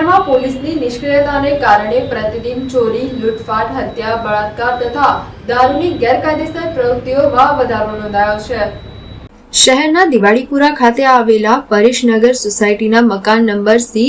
શહેરમાં પોલીસની નિષ્ક્રિયતાને કારણે પ્રતિદિન ચોરી, લૂંટફાટ, હત્યા, બળાત્કાર તથા દારૂની ગેરકાયદેસર પ્રવૃત્તિઓમાં વધારો નોંધાયો છે. શહેરના દિવાળીપુરા ખાતે આવેલા પરેશનગર સોસાયટીના મકાન નંબર સી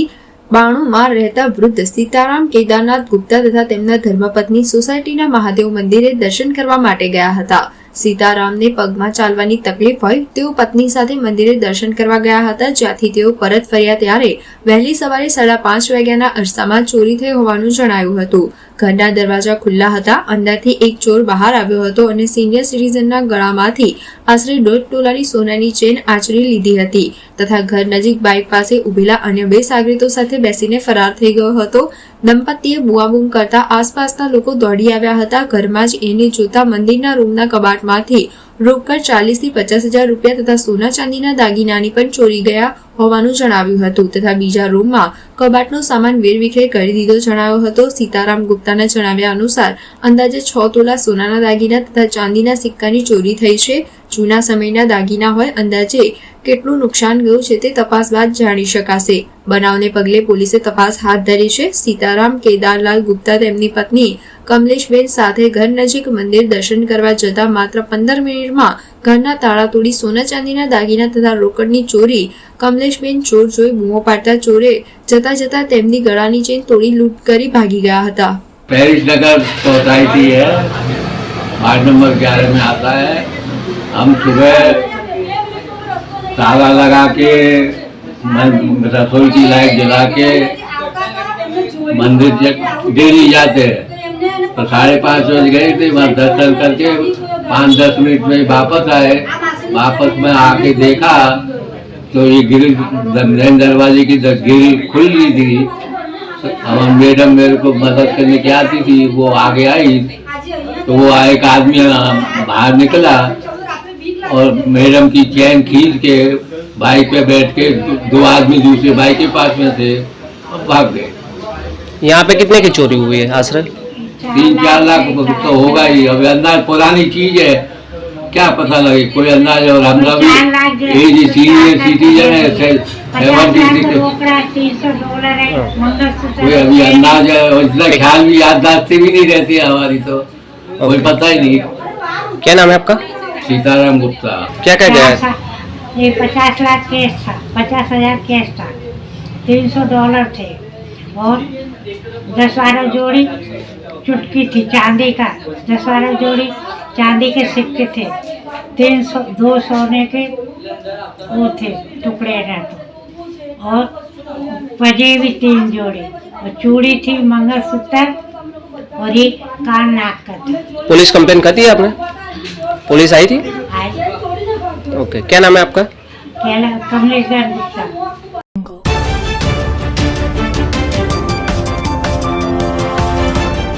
બાણુંમાં રહેતા વૃદ્ધ સીતારામ કેદારનાથ ગુપ્તા તથા તેમના ધર્મપત્ની સોસાયટીના મહાદેવ મંદિરે દર્શન કરવા માટે ગયા હતા. સીતારામને પગમાં ચાલવાની તકલીફ હોય, તેઓ પત્ની સાથે મંદિરે દર્શન કરવા ગયા હતા, જ્યાંથી તેઓ પરત ફર્યા ત્યારે વહેલી સવારે સાડા પાંચ વાગ્યાના અરસામાં ચોરી થઈ હોવાનું જણાયું હતું. ઘરના દરવાજા ખુલ્લા હતા. અંદરથી એક ચોર બહાર આવ્યો હતો અને સિનિયર સિટીઝનના ગળામાંથી આશરે દોઢ તોલાની સોનાની ચેન આચરી લીધી હતી તથા ઘર નજીક બાઇક પાસે ઉભેલા અન્ય બે સાગરીતો સાથે બેસીને ફરાર થઈ ગયો હતો. દંપતીએ બુઆબૂમ કરતા આસપાસના લોકો દોડી આવ્યા હતા. ઘરમાં જ એને જોતા મંદિરના રૂમના કબાટમાંથી રોકડ ચાલીસથી પચાસ હજાર રૂપિયા તથા સોના ચાંદીના દાગીનાની પણ ચોરી ગયા હોવાનું જણાવ્યું હતું તથા બીજા રૂમમાં કબાટનો સામાન વેરવિખેર કરી દીધો જણાવ્યો હતો. સીતારામ ગુપ્તાના જણાવ્યા અનુસાર અંદાજે છ તોલા સોનાના દાગીના તથા ચાંદીના સિક્કાની ચોરી થઈ છે. જૂના સમયના દાગીના હોય અંદાજે કેટલું નુકસાન ગયું છે તે તપાસ બાદ જાણી શકાશે. બનાવને પગલે પોલીસે તપાસ હાથ ધરી છે. સીતારામ કેદારલાલ ગુપ્તા તેમની પત્ની કમલેશબેન સાથે ઘર નજીક મંદિર દર્શન કરવા જતા માત્ર પંદર મિનિટમાં ઘરના તાળા તોડી સોના ચાંદીના દાગીના તથા રોકડની ચોરી કમલેશબેન ચોર જોઈ બૂમો પાડતા ચોરે જતા જતા તેમની ગળાની ચેન તોડી લૂંટ કરી ભાગી ગયા હતા पेरिस नगर सोसाइटी है वार्ड नंबर ग्यारह में आता है हम सुबह ताला लगा के मन- रसोई की लाइट जला के मंदिर से डेली जाते हैं तो साढ़े पाँच बज गए थे वहाँ दर्शन करके पाँच दस मिनट में वापस आए। वापस में आके देखा तो ये गिरिल मेन दरवाजे की गिरिल खुल गई थी। अब मैडम मेरे को मदद करने की आती थी वो आगे आई। तो वो एक आदमी बाहर निकला और मैडम की चैन खींच के बाइक पे बैठ के दो, दो आदमी दूसरे बाइक के पास में थे और भाग गए। यहाँ पे कितने की चोरी हुई है आश्रय तीन चार लाख तो होगा ही अब अंदाज पुरानी चीज है क्या पता लगे कोई अंदाज और हमरा भी एज सीनियर सिटीजन है सेवेंटी सिक्स कोई अभी अंदाज है और इतना ख्याल भी याददाश्त से भी नहीं रहती है हमारी तो कोई पता ही नहीं क्या नाम है आपका सीताराम गुप्ता क्या क्या गया है था ये पचास लाख केस था पचास हजार केस था तीन सौ डॉलर थे और दस बारह जोड़ी चुटकी थी चांदी का। दस बारह जोड़ी चांदी के सिक्के थे। तीन सौ दो सोने के वो थे टुकड़े ना तो। और पजे भी तीन जोड़ी। और चूड़ी थी मंगलसूत्र और ये कान नाक का था। पुलिस कंप्लेन कर दी आपने? पुलिस आई थी? आज ओके क्या नाम है आपका? कमलेश गुप्ता।